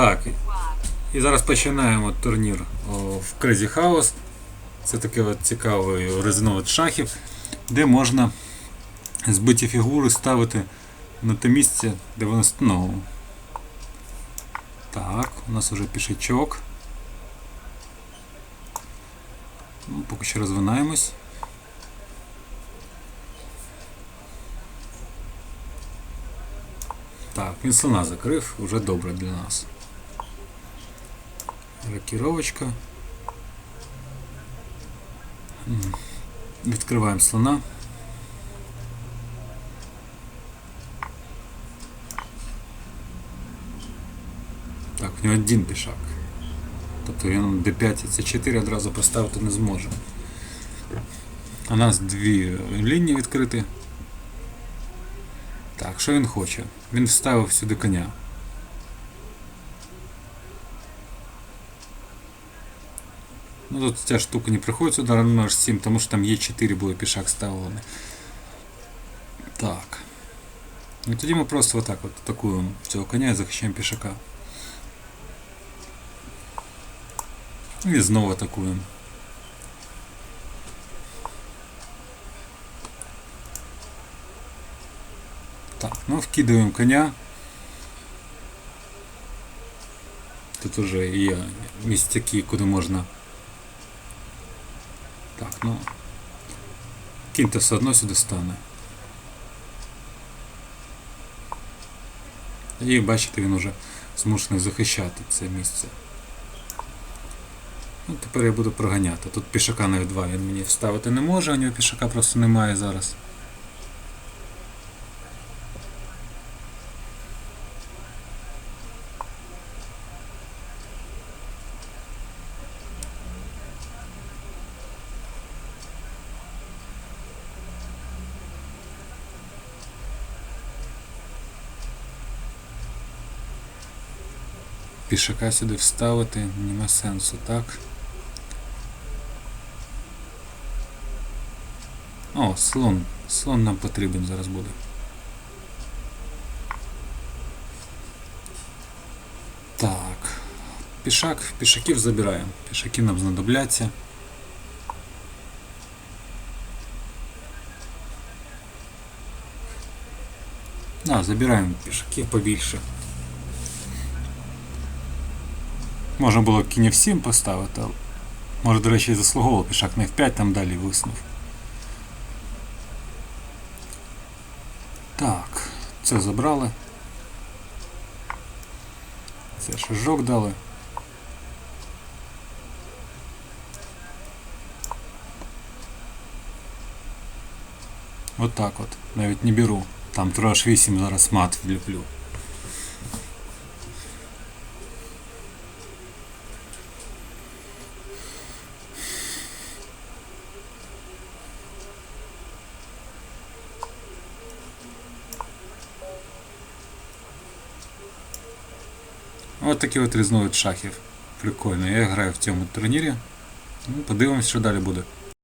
Так. І зараз починаємо турнір в Crazy House. Це такий от цікавий резиновид шахів, де можна збиті фігури ставити на те місце, де вони ну, Так, у нас вже пішачок. Ну, поки що розвинаємось. Так, він слона закрив, вже добре для нас. Рокіровочка. М. Відкриваємо слона. Так, у нього один пішак. Тобто він d5 і c4 одразу поставити не зможе. У нас дві лінії відкриті. Так, що він хоче? Він вставив сюди коня. Ну тут ця штука не приходить сюди на h7, тому що там є 4 буде пішак ставлений. Так. І тоді ми просто отак от атакуємо цього коня і захищаємо пішака. І знову атакуємо. Так, ну вкидуємо коня. Тут уже є місцяки, куди можна. Так, ну. Кінь-то все одно сюди стане. І бачите, він уже змушений захищати це місце. Ну, тепер я буду проганяти. Тут пішака на F2 він мені вставити не може, у нього пішака просто немає зараз. Пішака сюди вставити нема сенсу, так? О, слон. Слон нам потрібен зараз буде. Так. Пішак, пішаків забираємо. Пішаки нам знадобляться. А, забираємо пішаків побільше. Можна було кінь F7 поставити, але може, до речі, і заслуговував пішак на F5 там далі виснув. Так, це забрали. Це шажок дали. От так от. Навіть не беру. Там трош 8 зараз мат вліплю. От такий от різновид шахів. Прикольно. Я граю в цьому турнірі. Ну, подивимось, що далі буде.